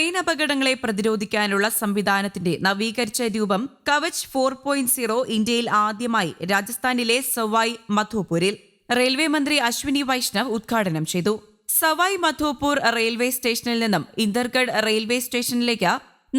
Train അപകടങ്ങളെ പ്രതിരോധിക്കാനുള്ള സംവിധാനത്തിന്റെ നവീകരിച്ച രൂപം കവച് ഫോർ പോയിന്റ് സീറോ ഇന്ത്യയിൽ ആദ്യമായി രാജസ്ഥാനിലെ സവായ് മധോപൂരിൽ. റെയിൽവേ മന്ത്രി അശ്വിനി വൈഷ്ണവ് ഉദ്ഘാടനം ചെയ്തു. സവായ് മധോപൂർ റെയിൽവേ സ്റ്റേഷനിൽ നിന്നും ഇന്ദർഗഡ് റെയിൽവേ സ്റ്റേഷനിലേക്ക്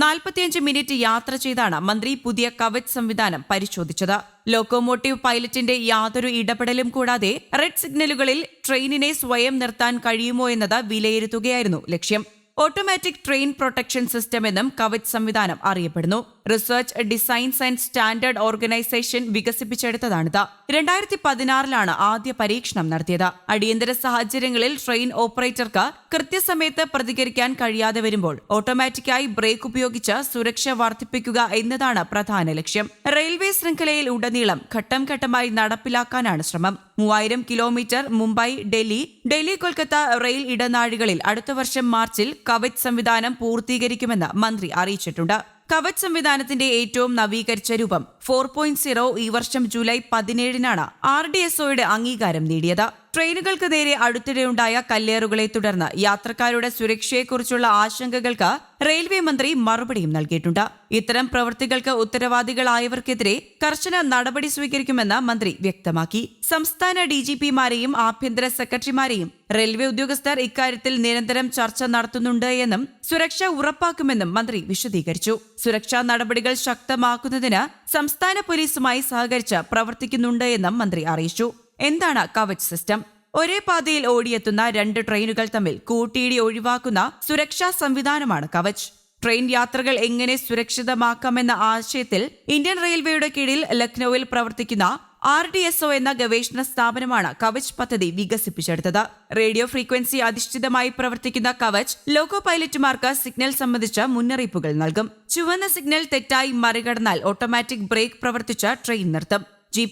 നാൽപ്പത്തിയഞ്ച് മിനിറ്റ് യാത്ര ചെയ്താണ് മന്ത്രി പുതിയ കവച് സംവിധാനം പരിശോധിച്ചത്. ലോക്കോമോട്ടീവ് പൈലറ്റിന്റെ യാതൊരു ഇടപെടലും കൂടാതെ റെഡ് സിഗ്നലുകളിൽ ട്രെയിനിനെ സ്വയം നിർത്താൻ കഴിയുമോ എന്നത് വിലയിരുത്തുകയായിരുന്നു ലക്ഷ്യം. ഓട്ടോമാറ്റിക് ട്രെയിൻ പ്രൊട്ടക്ഷൻ സിസ്റ്റം എന്നും കവച് സംവിധാനം അറിയപ്പെടുന്നു. Research designs and standard organisation വികസിപ്പിച്ചെടുത്തതാണിത്. രണ്ടായിരത്തി പതിനാറിലാണ് ആദ്യ പരീക്ഷണം നടത്തിയത്. അടിയന്തര സാഹചര്യങ്ങളിൽ ട്രെയിൻ ഓപ്പറേറ്റർക്ക് കൃത്യസമയത്ത് പ്രതികരിക്കാൻ കഴിയാതെ വരുമ്പോൾ ഓട്ടോമാറ്റിക്കായി ബ്രേക്ക് ഉപയോഗിച്ച് സുരക്ഷ വർദ്ധിപ്പിക്കുക എന്നതാണ് പ്രധാന ലക്ഷ്യം. റെയിൽവേ ശൃംഖലയിൽ ഉടനീളം ഘട്ടം ഘട്ടമായി നടപ്പിലാക്കാനാണ് ശ്രമം. മൂവായിരം കിലോമീറ്റർ മുംബൈ ഡൽഹി ഡൽഹി കൊൽക്കത്ത റെയിൽ ഇടനാഴികളിൽ അടുത്ത വർഷം മാർച്ചിൽ കവച് സംവിധാനം പൂർത്തീകരിക്കുമെന്ന് മന്ത്രി അറിയിച്ചിട്ടുണ്ട്. കവച് സംവിധാനത്തിന്റെ ഏറ്റവും നവീകരിച്ച രൂപം ഫോർ പോയിന്റ് സീറോ ഈ വർഷം ജൂലൈ പതിനേഴിനാണ് ആർ ഡി എസ് ഒയുടെ അംഗീകാരം നേടിയത്. ട്രെയിനുകൾക്ക് നേരെ അടുത്തിടെയുണ്ടായ കല്ലേറുകളെ തുടർന്ന് യാത്രക്കാരുടെ സുരക്ഷയെക്കുറിച്ചുള്ള ആശങ്കകൾക്ക് റെയിൽവേ മന്ത്രി മറുപടിയും നൽകിയിട്ടുണ്ട്. ഇത്തരം പ്രവൃത്തികൾക്ക് ഉത്തരവാദികളായവർക്കെതിരെ കർശന നടപടി സ്വീകരിക്കുമെന്ന് മന്ത്രി വ്യക്തമാക്കി. സംസ്ഥാന ഡിജിപിമാരെയും ആഭ്യന്തര സെക്രട്ടറിമാരെയും റെയിൽവേ ഉദ്യോഗസ്ഥർ ഇക്കാര്യത്തിൽ നിരന്തരം ചർച്ച നടത്തുന്നുണ്ട് എന്നും സുരക്ഷ ഉറപ്പാക്കുമെന്നും മന്ത്രി വിശദീകരിച്ചു. സുരക്ഷാ നടപടികൾ ശക്തമാക്കുന്നതിന് സംസ്ഥാന പോലീസുമായി സഹകരിച്ച് പ്രവർത്തിക്കുന്നുണ്ട് എന്നും മന്ത്രി അറിയിച്ചു. എന്താണ് കവച് സിസ്റ്റം? ഒരേ പാതയിൽ ഓടിയെത്തുന്ന രണ്ട് ട്രെയിനുകൾ തമ്മിൽ കൂട്ടിയിടി ഒഴിവാക്കുന്ന സുരക്ഷാ സംവിധാനമാണ് കവച് ട്രെയിൻ യാത്രകൾ എങ്ങനെ സുരക്ഷിതമാക്കാമെന്ന ആശയത്തിൽ ഇന്ത്യൻ റെയിൽവേയുടെ കീഴിൽ ലക്നൌവിൽ പ്രവർത്തിക്കുന്ന ആർ ഡി എസ് ഒ എന്ന ഗവേഷണ സ്ഥാപനമാണ് കവച് പദ്ധതി വികസിപ്പിച്ചെടുത്തത്. റേഡിയോ ഫ്രീക്വൻസി അധിഷ്ഠിതമായി പ്രവർത്തിക്കുന്ന കവച് ലോക്കോ പൈലറ്റുമാർക്ക് സിഗ്നൽ സംബന്ധിച്ച മുന്നറിയിപ്പുകൾ നൽകും. ചുവന്ന സിഗ്നൽ തെറ്റായി മറികടന്നാൽ ഓട്ടോമാറ്റിക് ബ്രേക്ക് പ്രവർത്തിച്ച ട്രെയിൻ നിർത്തും. ജി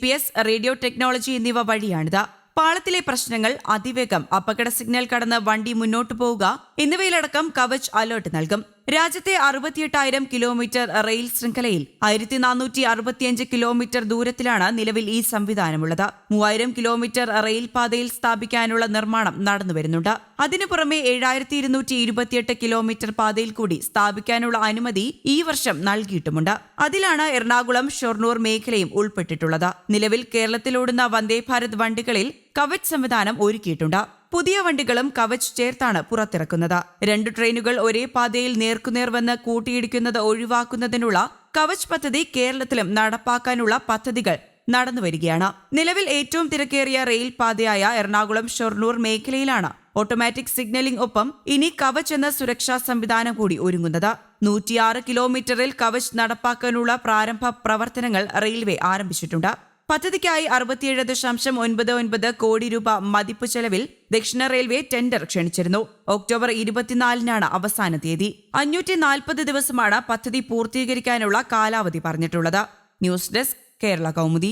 റേഡിയോ ടെക്നോളജി എന്നിവ വഴിയാണിത്. പാളത്തിലെ പ്രശ്നങ്ങൾ അതിവേഗം. അപകട സിഗ്നൽ കടന്ന് വണ്ടി മുന്നോട്ട് പോവുക. എന്നിവയിലടക്കം കവച് അലേർട്ട് നൽകും. രാജ്യത്തെ അറുപത്തിയെട്ടായിരം കിലോമീറ്റർ റെയിൽ ശൃംഖലയിൽ ആയിരത്തി നാനൂറ്റി അറുപത്തിയഞ്ച് കിലോമീറ്റർ ദൂരത്തിലാണ് നിലവിൽ ഈ സംവിധാനമുള്ളത്. മൂവായിരം കിലോമീറ്റർ റെയിൽ പാതയിൽ സ്ഥാപിക്കാനുള്ള നിർമ്മാണം നടന്നുവരുന്നുണ്ട് അതിനു പുറമെ ഏഴായിരത്തി ഇരുന്നൂറ്റി ഇരുപത്തിയെട്ട് കിലോമീറ്റർ പാതയിൽ കൂടി സ്ഥാപിക്കാനുള്ള അനുമതി ഈ വർഷം നൽകിയിട്ടുമുണ്ട്. അതിലാണ് എറണാകുളം ഷൊർണൂർ മേഖലയും ഉൾപ്പെട്ടിട്ടുള്ളത്. നിലവിൽ കേരളത്തിലോടുന്ന വന്ദേ ഭാരത് വണ്ടികളിൽ കവച് സംവിധാനം ഒരുക്കിയിട്ടുണ്ട്. പുതിയ വണ്ടികളും കവച് ചേർത്താണ് പുറത്തിറക്കുന്നത്. രണ്ട് ട്രെയിനുകൾ ഒരേ പാതയിൽ നേർക്കുനേർ വന്ന് കൂട്ടിയിടിക്കുന്നത് ഒഴിവാക്കുന്നതിനുള്ള കവച് പദ്ധതി കേരളത്തിലും നടപ്പാക്കാനുള്ള പദ്ധതികൾ നടന്നുവരികയാണ്. നിലവിൽ ഏറ്റവും തിരക്കേറിയ റെയിൽ പാതയായ എറണാകുളം ഷൊർണൂർ മേഖലയിലാണ് ഓട്ടോമാറ്റിക് സിഗ്നലിംഗ് ഒപ്പം ഇനി കവച് എന്ന സുരക്ഷാ സംവിധാനം കൂടി ഒരുങ്ങുന്നത്. നൂറ്റിയാറ് കിലോമീറ്ററിൽ കവച് നടപ്പാക്കാനുള്ള പ്രാരംഭ പ്രവർത്തനങ്ങൾ റെയിൽവേ ആരംഭിച്ചിട്ടുണ്ട്. പദ്ധതിക്കായി അറുപത്തിയേഴ് ദശാംശം ഒൻപത് ഒൻപത് കോടി രൂപ മതിപ്പ് ചെലവിൽ ദക്ഷിണ റെയിൽവേ ടെൻഡർ ക്ഷണിച്ചിരുന്നു. ഒക്ടോബർ ഇരുപത്തിനാലിനാണ് അവസാന തീയതി. അഞ്ഞൂറ്റി നാൽപ്പത് ദിവസമാണ് പദ്ധതി പൂർത്തീകരിക്കാനുള്ള കാലാവധി പറഞ്ഞിട്ടുള്ളത്. News desk Kerala Kaumudi.